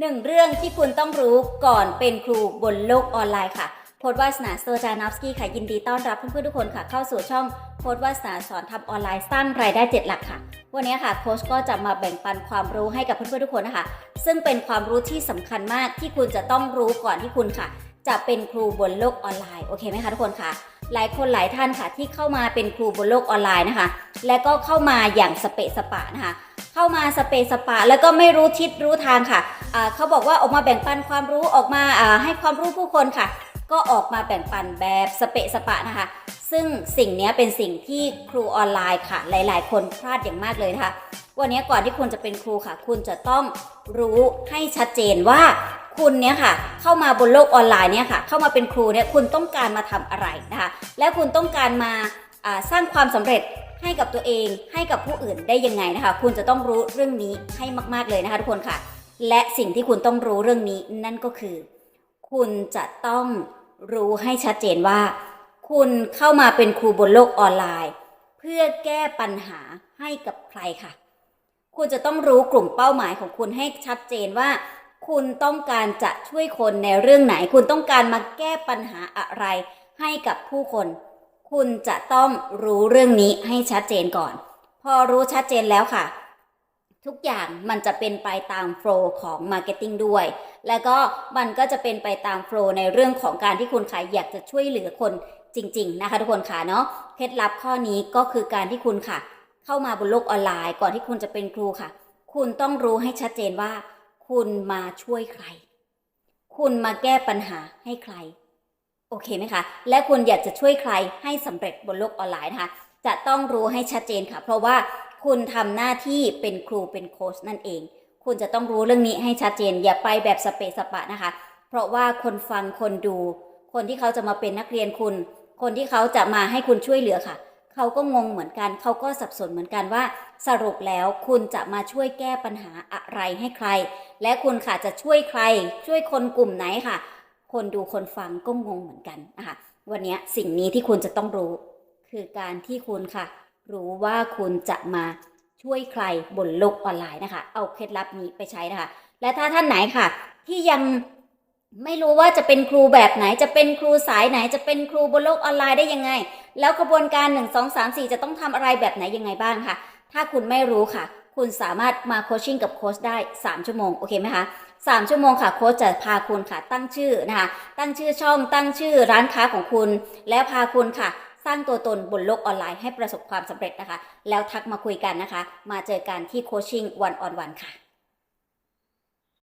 หนึ่งเรื่องที่คุณต้องรู้ก่อนเป็นครูบนโลกออนไลน์ค่ะ โพสต์วาสนาโตจานอฟสกี้ค่ะ ยินดีต้อนรับเพื่อนๆทุกคนค่ะ เข้าสู่ช่องโพสต์วาสนาสอนทำออนไลน์สร้างรายได้เจ็ดหลักค่ะ วันนี้ค่ะโค้ชก็จะมาแบ่งปันความรู้ให้กับเพื่อนๆทุกคนนะคะ ซึ่งเป็นความรู้ที่สำคัญมากที่คุณจะต้องรู้ก่อนที่คุณค่ะ จะเป็นครูบนโลกออนไลน์โอเคไหมคะทุกคนค่ะหลายคนหลายท่านค่ะที่เข้ามาเป็นครูบนโลกออนไลน์นะคะ และก็เข้ามาอย่างสเปะสปะนะคะ เข้ามาสเปซสปะ แล้วก็ไม่รู้ทิศรู้ทางค่ะอ่าเขาบอกว่าออกมาแบ่งปันความรู้ออกมาให้ความรู้ผู้คนค่ะ ก็ออกมาแบ่งปันแบบสเปะสปะนะคะ ซึ่งสิ่งนี้เป็นสิ่งที่ครูออนไลน์ค่ะ หลาย ๆ คนพลาดอย่างมากเลยนะคะ วันนี้ก่อนที่คุณจะเป็นครูค่ะ คุณจะต้องรู้ให้ชัดเจนว่าคุณเนี่ยค่ะเข้ามาบนโลกออนไลน์เนี่ยค่ะ เข้ามาเป็นครูเนี่ยคุณต้องการมาทำอะไรนะคะ และคุณต้องการมา สร้างความสำเร็จให้กับตัวเอง ให้กับผู้อื่นได้ยังไงนะคะ คุณจะต้องรู้เรื่องนี้ให้มาก ๆเลยนะคะทุกคนค่ะ และสิ่งที่คุณต้องรู้เรื่องนี้นั่นก็คือ คุณจะต้องรู้ให้ชัดเจนว่า คุณเข้ามาเป็นครูบนโลกออนไลน์ เพื่อแก้ปัญหาให้กับใครค่ะ คุณจะต้องรู้กลุ่มเป้าหมายของคุณให้ชัดเจนว่า คุณต้องการจะช่วยคนในเรื่องไหน คุณต้องการมาแก้ปัญหาอะไรให้กับผู้คน คุณจะต้องรู้เรื่องนี้ให้ชัดเจนก่อน พอรู้ชัดเจนแล้วค่ะ ทุกอย่างมันจะเป็นไปตามโฟล์ของ Marketing ด้วย แล้วก็มันก็จะเป็นไปตามโฟล์ในเรื่องของการที่คุณขายอยากจะช่วยเหลือคนจริง ๆ นะคะทุกคนค่ะเนาะเคล็ดลับข้อนี้ก็คือการที่คุณค่ะ เข้ามาบนโลกออนไลน์ ก่อนที่คุณจะเป็นครูค่ะ คุณต้องรู้ให้ชัดเจนว่า คุณมาช่วยใคร คุณมาแก้ปัญหาให้ใคร โอเคไหมคะ และคุณอยากจะช่วยใครให้สำเร็จบนโลกออนไลน์นะคะ จะต้องรู้ให้ชัดเจนค่ะ เพราะว่าคุณทำหน้าที่เป็นครูเป็นโค้ชนั่นเอง คุณจะต้องรู้เรื่องนี้ให้ชัดเจน อย่าไปแบบสเปะสปะนะคะ เพราะว่าคนฟังคนดู คนที่เขาจะมาเป็นนักเรียนคุณ คนที่เขาจะมาให้คุณช่วยเหลือค่ะ เขาก็งงเหมือนกัน เขาก็สับสนเหมือนกันว่า สรุปแล้วคุณจะมาช่วยแก้ปัญหาอะไรให้ใคร และคุณค่ะจะช่วยใคร ช่วยคนกลุ่มไหนค่ะ คนดูคนฟังก็งงเหมือนกันนะคะวันนี้สิ่งนี้ที่คุณจะต้องรู้ คือการที่คุณค่ะ รู้ว่าคุณจะมาช่วยใครบนโลกออนไลน์นะคะ เอาเคล็ดลับนี้ไปใช้นะคะ และถ้าท่านไหนค่ะ ที่ยังไม่รู้ว่าจะเป็นครูแบบไหน จะเป็นครูสายไหน จะเป็นครูบนโลกออนไลน์ได้ยังไง แล้วกระบวนการ 1 2 3 4 จะต้องทำอะไรแบบไหนยังไงบ้างค่ะ ถ้าคุณไม่รู้ค่ะ คุณสามารถมาโคชชิ่งกับโค้ชได้ 3 ชั่วโมง โอเคไหมคะ3ชั่วโมงค่ะโค้ชจะพาคุณค่ะตั้งชื่อนะคะตั้งชื่อช่องตั้งชื่อร้านค้าของคุณ แล้วพาคุณค่ะ สร้างตัวตนบนโลกออนไลน์ให้ประสบความสำเร็จนะคะ แล้วทักมาคุยกันนะคะ มาเจอกันที่โคชชิ่งวันออนวันค่ะ